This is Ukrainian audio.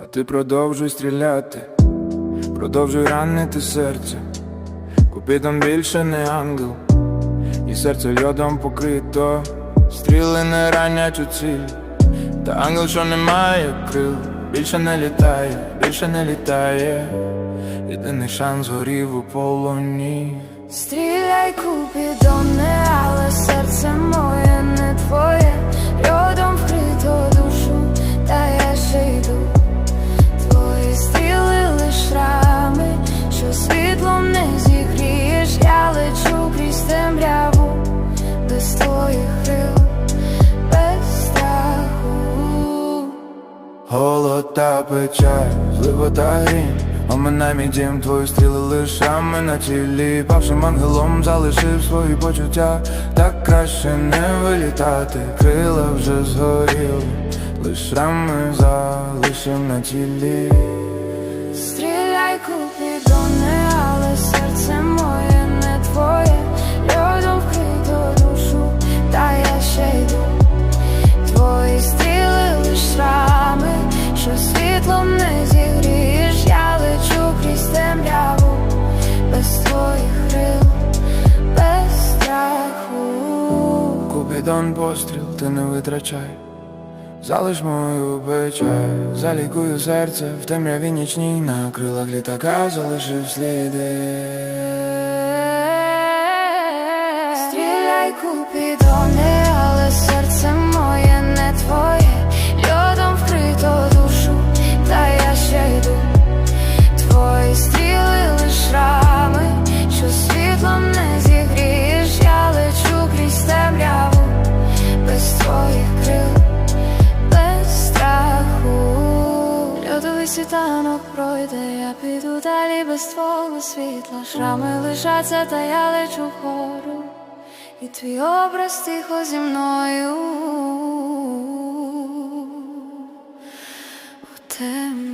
А ти продовжуй стріляти, продовжуй ранити серце, купи там більше не ангел, і серце льодом покрито, стріли не ранять у ціль, та ангел, що не має крил, більше не літає, більше не літає, єдиний шанс горів у полоні. Стріляй, купідоне, але серце моє. Та печаль, злива та грім. Оминай мій дім, твої стріли лишами на тілі Павшим ангелом залишив свої почуття. Так краще не вилітати, крила вже згоріли. Лиш рами залишив на тілі. Стріляй купідоне, світлом не зігрієш, я лечу крізь темряву, без твоїх крил, без страху. Купідон постріл, ти не витрачай. Залиш мою печаль, залікую серце В темряві нічній. На крилах літака залишив сліди. Стріляй купідоне, але серце моє не твоє, Льодовий світанок пройде, я піду далі без твого світла. Шрами лишаться, та я лечу вгору. І твій образ тихо зі мною у темряві.